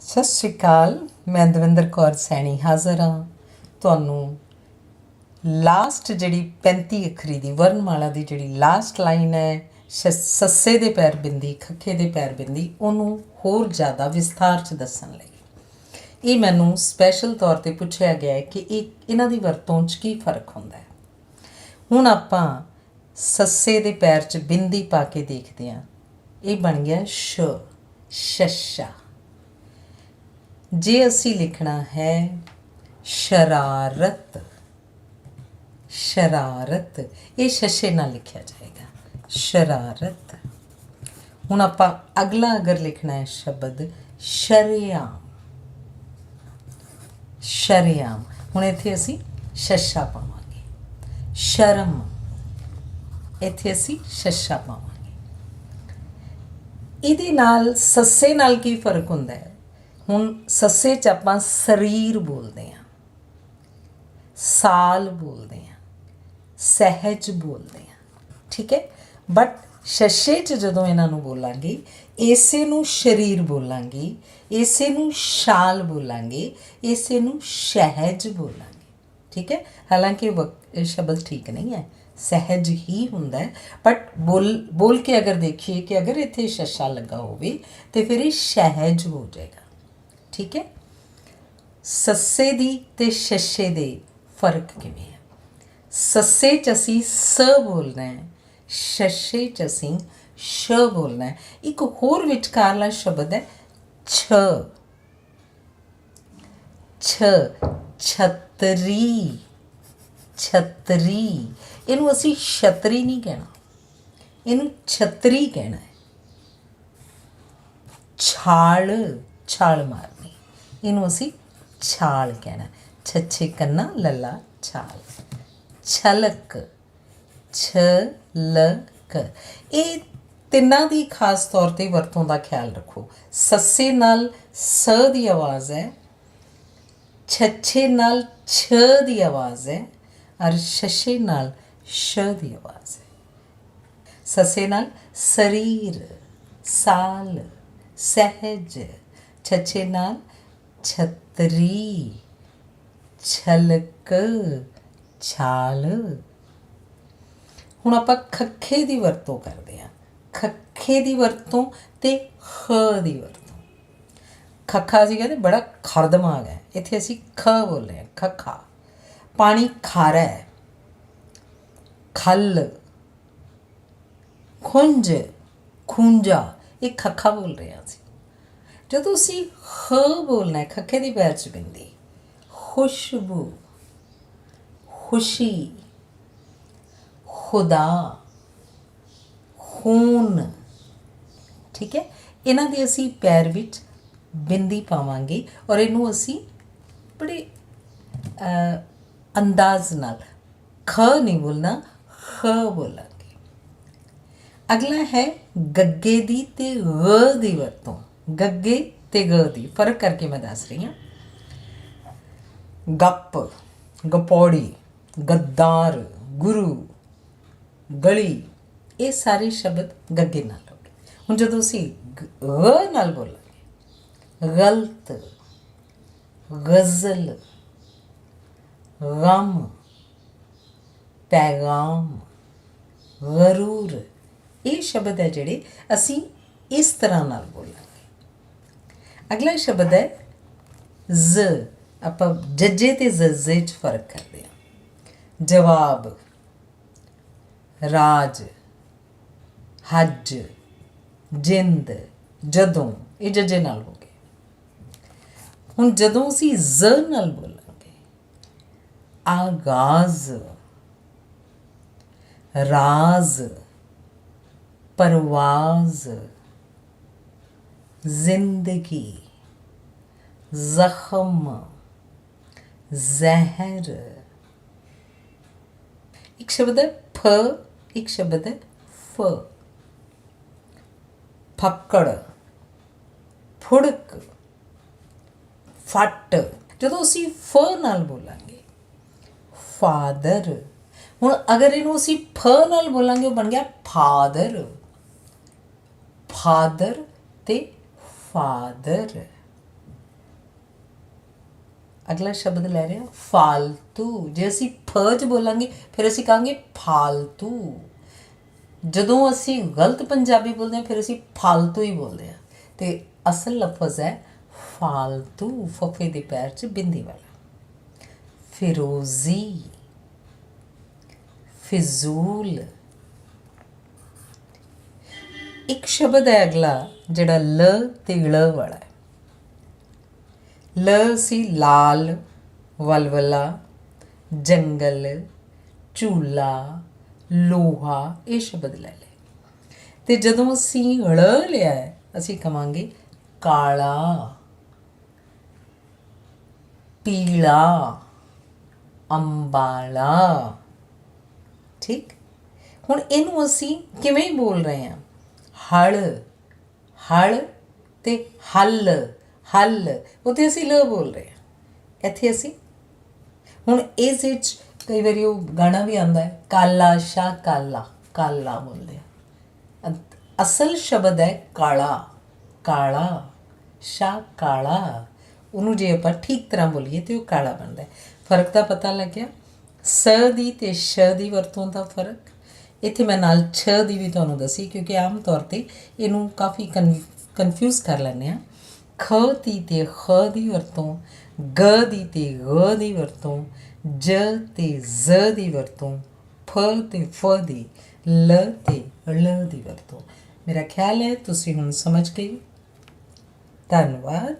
ਸਤਿ ਸ਼੍ਰੀ ਅਕਾਲ, ਮੈਂ ਦਵਿੰਦਰ ਕੌਰ ਸੈਣੀ ਹਾਜ਼ਰ ਹਾਂ। ਤੁਹਾਨੂੰ ਲਾਸਟ ਜਿਹੜੀ 35 ਅੱਖਰੀ ਦੀ ਵਰਨਮਾਲਾ ਦੀ ਜਿਹੜੀ ਲਾਸਟ ਲਾਈਨ ਹੈ, ਸ਼- ਸੱਸੇ ਦੇ ਪੈਰ ਬਿੰਦੀ, ਖੱਖੇ ਦੇ ਪੈਰ ਬਿੰਦੀ, ਉਹਨੂੰ ਹੋਰ ਜ਼ਿਆਦਾ ਵਿਸਥਾਰ ਚ ਦੱਸਣ ਲਈ। ਇਹ ਮੈਨੂੰ ਸਪੈਸ਼ਲ ਤੌਰ ਤੇ ਪੁੱਛਿਆ ਗਿਆ ਹੈ ਕਿ ਇਹ, ਇਹਨਾਂ ਦੀ ਵਰਤੋਂ 'ਚ ਕੀ ਫ਼ਰਕ ਹੁੰਦਾ ਹੈ। ਹੁਣ ਆਪਾਂ ਸੱਸੇ ਦੇ ਪੈਰ 'ਚ ਬਿੰਦੀ ਪਾ ਕੇ ਦੇਖਦੇ ਹਾਂ। ਇਹ ਬਣ ਗਿਆ ਸ਼, ਸ਼ਸ਼ਾ। ਜੇ ਅਸੀਂ ਲਿਖਣਾ ਹੈ ਸ਼ਰਾਰਤ ਸ਼ਰਾਰਤ, ਇਹ ਸ਼ਸ਼ੇ ਨਾਲ ਲਿਖਿਆ ਜਾਏਗਾ। ਸ਼ਰਾਰਤ। ਹੁਣ ਆਪਾਂ ਅਗਲਾ ਅਗਰ ਲਿਖਣਾ ਹੈ ਸ਼ਬਦ, ਸ਼ਰਿਆਮ। ਸ਼ਰਿਆਮ। ਹੁਣ ਇੱਥੇ ਅਸੀਂ ਸ਼ਸ਼ਾ ਪਾਵਾਂਗੇ। ਸ਼ਰਮ। ਇੱਥੇ ਅਸੀਂ ਸ਼ਸ਼ਾ ਪਾਵਾਂਗੇ। ਇਹਦੇ ਨਾਲ, ਸੱਸੇ ਨਾਲ ਕੀ ਫ਼ਰਕ ਹੁੰਦਾ ਹੈ? ਹੁਣ ਸੱਸੇ ਚ ਆਪਾਂ ਸਰੀਰ ਬੋਲਦੇ ਹਾਂ। ਸਾਲ ਬੋਲਦੇ ਹਾਂ। ਸਹਿਜ ਬੋਲਦੇ ਹਾਂ। ਠੀਕ ਹੈ? ਬਟ ਸ਼ਸ਼ੇ ਚ ਜਦੋਂ ਇਹਨਾਂ ਨੂੰ ਬੋਲਾਂਗੇ, ਇਸੇ ਨੂੰ ਸਰੀਰ ਬੋਲਾਂਗੇ, ਇਸੇ ਨੂੰ ਸ਼ਾਲ ਬੋਲਾਂਗੇ, ਇਸੇ ਨੂੰ ਸਹਿਜ ਬੋਲਾਂਗੇ। ਠੀਕ ਹੈ? ਹਾਲਾਂਕਿ ਵਕ- ਇਹ ਸ਼ਬਦ ਠੀਕ ਨਹੀਂ ਹੈ। ਸਹਿਜ ਹੀ ਹੁੰਦਾ ਹੈ। ਬਟ ਬੋਲ ਬੋਲ ਕੇ ਅਗਰ ਦੇਖੀਏ ਕਿ ਅਗਰ ਇੱਥੇ ਸ਼ਸ਼ਾ ਲੱਗਾ ਹੋਵੇ, ਤੇ ਫਿਰ ਇਹ ਸਹਿਜ ਹੋ ਜਾਏਗਾ। ਠੀਕ ਹੈ? ਸੱਸੇ ਦੀ ਤੇ ਸ਼ਸ਼ੇ ਦੇ ਫ਼ਰਕ ਕਿਵੇਂ ਹੈ? ਸੱਸੇ ਚ ਅਸੀਂ ਸ ਬੋਲਣਾ ਹੈ, ਸ਼ਸ਼ੇ ਚ ਅਸੀਂ ਸ਼ ਬੋਲਣਾ ਹੈ। ਇੱਕ ਹੋਰ ਵਿਚਕਾਰਲਾ ਸ਼ਬਦ ਹੈ, ਛ। ਛ, ਛਤਰੀ। ਛਤਰੀ। ਇਹਨੂੰ ਅਸੀਂ ਛਤਰੀ ਨਹੀਂ ਕਹਿਣਾ। ਇਹਨੂੰ ਛਤਰੀ ਕਹਿਣਾ ਹੈ। ਛਾਲ ਛਾਲ ਮਾਰ। ਇਹਨੂੰ ਅਸੀਂ ਛਾਲ ਕਹਿਣਾ ਛੱਛੇ ਕੰਨਾ, ਲੱਲਾ, ਛਾਲ। ਛਲਕ ਛਲਕ। ਇਹ ਤਿੰਨਾਂ ਦੀ ਖਾਸ ਤੌਰ ਤੇ ਵਰਤੋਂ ਦਾ ਖਿਆਲ ਰੱਖੋ। ਸੱਸੇ ਨਾਲ ਸ ਦੀ ਆਵਾਜ਼ ਹੈ, ਛੱਛੇ ਨਾਲ ਛ ਦੀ ਆਵਾਜ਼ ਹੈ, ਔਰ ਛੱਛੇ ਨਾਲ ਸ਼ ਦੀ ਆਵਾਜ਼ ਹੈ। ਸੱਸੇ ਨਾਲ ਸਰੀਰ, ਸਾਲ, ਸਹਿਜ, ਛੱਛੇ ਨਾਲ ਛਤਰੀ, ਛਲਕ, ਛਾਲ। ਹੁਣ ਆਪਾਂ ਖੱਖੇ ਦੀ ਵਰਤੋਂ ਕਰਦੇ ਹਾਂ। ਖੱਖੇ ਦੀ ਵਰਤੋਂ ਤੇ ਖ ਦੀ ਵਰਤੋਂ। ਖੱਖਾ ਸੀ ਕਹਿੰਦੇ ਬੜਾ ਖਰ ਦਿਮਾਗ ਹੈ। ਇੱਥੇ ਅਸੀਂ ਖ ਬੋਲੇ ਹਾਂ, ਖੱਖਾ। ਪਾਣੀ ਖਾਰਾ ਹੈ। ਖੱਲ, ਖੁੰਝ, ਖੁੰਝਾ, ਇਹ ਖੱਖਾ ਬੋਲ ਰਹੇ ਹਾਂ ਅਸੀਂ। ਜਦੋਂ ਅਸੀਂ ਖ ਬੋਲਣਾ ਹੈ ਖੱਖੇ ਦੀ ਪੈਰ ਚ ਬਿੰਦੀ, ਖੁਸ਼ਬੂ, ਖੁਸ਼ੀ, ਖੁਦਾ, ਖੂਨ, ਠੀਕ ਹੈ, ਇਹਨਾਂ ਦੇ ਅਸੀਂ ਪੈਰ ਵਿੱਚ ਬਿੰਦੀ ਪਾਵਾਂਗੇ ਔਰ ਇਹਨੂੰ ਅਸੀਂ ਬੜੇ ਅੰਦਾਜ਼ ਨਾਲ ਖ ਨਹੀਂ ਬੋਲਣਾ, ਖ ਬੋਲਾਂਗੇ। ਅਗਲਾ ਹੈ ਗੱਗੇ ਦੀ ਤੇ ਗ ਦੀ ਵਰਤੋਂ। ਗੱਗੇ ਤੇ ਗ ਦੀ ਫ਼ਰਕ ਕਰਕੇ ਮੈਂ ਦੱਸ ਰਹੀ ਹਾਂ। ਗੱਪ, ਗਪੌੜੀ, ਗੱਦਾਰ, ਗੁਰੂ, ਗਲੀ, ਇਹ ਸਾਰੇ ਸ਼ਬਦ ਗੱਗੇ ਨਾਲ ਹੋ ਗਏ ਹੁਣ ਜਦੋਂ ਅਸੀਂ ਗ ਨਾਲ ਬੋਲਾਂਗੇ, ਗਲਤ, ਗਜ਼ਲ, ਗਮ, ਪੈਗਾਮ, ਗਰੂਰ, ਇਹ ਸ਼ਬਦ ਹੈ ਜਿਹੜੇ ਅਸੀਂ ਇਸ ਤਰ੍ਹਾਂ ਨਾਲ ਬੋਲਾਂਗੇ। ਅਗਲਾ ਸ਼ਬਦ ਹੈ ਜ਼। ਆਪਾਂ ਜੱਜੇ ਤੇ ਜਜ਼ੇ 'ਚ ਫ਼ਰਕ ਕਰਦੇ ਹਾਂ। ਜਵਾਬ, ਰਾਜ, ਹੱਜ, ਜਿੰਦ, ਜਦੋਂ। ਇਹ ਜੱਜੇ ਨਾਲ ਹੋ ਗਏ। ਹੁਣ ਜਦੋਂ ਅਸੀਂ ਜ਼ ਨਾਲ ਬੋਲਾਂਗੇ, ਆਗਾਜ਼, ਰਾਜ਼, ਪਰਵਾਜ਼, ਜ਼ਿੰਦਗੀ। ਜ਼ਖਮ, ਜ਼ਹਿਰ। ਇੱਕ ਸ਼ਬਦ ਹੈ ਫ, ਇੱਕ ਸ਼ਬਦ ਹੈ ਫ। ਫੱਕੜ, ਫੁੜਕ, ਫੱਟ। ਜਦੋਂ ਅਸੀਂ ਫ ਨਾਲ ਬੋਲਾਂਗੇ, ਫਾਦਰ। ਹੁਣ ਅਗਰ ਇਹਨੂੰ ਅਸੀਂ ਫ ਨਾਲ ਬੋਲਾਂਗੇ, ਉਹ ਬਣ ਗਿਆ ਫਾਦਰ। ਫਾਦਰ ਤੇ ਫਾਦਰ। ਅਗਲਾ ਸ਼ਬਦ ਲੈ ਰਹੇ ਹਾਂ, ਫਾਲਤੂ। ਜੇ ਅਸੀਂ ਫ ਚ ਬੋਲਾਂਗੇ, ਫਿਰ ਅਸੀਂ ਕਹਾਂਗੇ ਫਾਲਤੂ। ਜਦੋਂ ਅਸੀਂ ਗਲਤ ਪੰਜਾਬੀ ਬੋਲਦੇ ਹਾਂ, ਫਿਰ ਅਸੀਂ ਫਾਲਤੂ ਹੀ ਬੋਲਦੇ ਹਾਂ। ਤੇ ਅਸਲ ਲਫ਼ਜ਼ ਹੈ ਫਾਲਤੂ, ਫਫੇ ਦੇ ਪੈਰ 'ਚ ਬਿੰਦੀ ਵਾਲਾ। ਫਿਰੋਜ਼ੀ, ਫਿਜ਼ੂਲ। ਇੱਕ ਸ਼ਬਦ ਹੈ ਅਗਲਾ, ਜਿਹੜਾ ਲ ਤੇ ਲ ਵਾਲਾ ਹੈ। ਲ ਸੀ ਲਾਲ, ਵਲਵਲਾ, ਜੰਗਲ, ਝੂਲਾ, ਲੋਹਾ, ਇਹ ਸ਼ਬਦ ਲੈ ਲਏ। ਤੇ ਜਦੋਂ ਅਸੀਂ ਲ ਲਿਆ ਅਸੀਂ ਕਵਾਂਗੇ ਕਾਲਾ, ਪੀਲਾ, ਅੰਬਾਲਾ। ਠੀਕ? ਹੁਣ ਇਹਨੂੰ ਅਸੀਂ ਕਿਵੇਂ ਬੋਲ ਰਹੇ ਹਾਂ? ਹਲ ਹਲ ਤੇ ਹੱਲ। ਹੱਲ। ਉੱਥੇ ਅਸੀਂ ਲ ਬੋਲ ਰਹੇ ਹਾਂ। ਇੱਥੇ ਅਸੀਂ। ਹੁਣ ਇਸ ਵਿੱਚ ਕਈ ਵਾਰੀ ਉਹ ਗਾਣਾ ਵੀ ਆਉਂਦਾ ਹੈ, ਕਾਲਾ ਸ਼ਾ ਕਾਲਾ ਕਾਲਾ ਬੋਲਦੇ ਆ। ਅਸਲ ਸ਼ਬਦ ਹੈ ਕਾਲਾ ਕਾਲਾ ਸ਼ਾ ਕਾਲਾ। ਉਹਨੂੰ ਜੇ ਆਪਾਂ ਠੀਕ ਤਰ੍ਹਾਂ ਬੋਲੀਏ ਤੇ ਉਹ ਕਾਲਾ ਬਣਦਾ ਹੈ। ਫ਼ਰਕ ਦਾ ਪਤਾ ਲੱਗਿਆ। ਸ ਦੀ ਤੇ ਸ਼ ਦੀ ਵਰਤੋਂ ਦਾ ਫ਼ਰਕ। ਇੱਥੇ ਮੈਂ ਨਾਲ ਛ ਦੀ ਵੀ ਤੁਹਾਨੂੰ ਦੱਸੀ, ਕਿਉਂਕਿ ਆਮ ਤੌਰ ਤੇ ਇਹਨੂੰ ਕਾਫੀ ਕਨਫਿਊਜ਼ ਕਰ ਲੈਂਦੇ ਆ ਖ ਦੀ ਤੇ ਖ ਦੀ ਵਰਤੋਂ, ਗ ਦੀ ਤੇ ਗ ਦੀ ਵਰਤੋਂ, ਜ ਤੇ ਜ਼ ਦੀ ਵਰਤੋਂ ਫ ਤੇ ਫ ਦੀ, ਲ ਤੇ ਲ ਦੀ ਵਰਤੋਂ। ਮੇਰਾ ਖਿਆਲ ਹੈ ਤੁਸੀਂ ਹੁਣ ਸਮਝ ਗਏ। ਧੰਨਵਾਦ।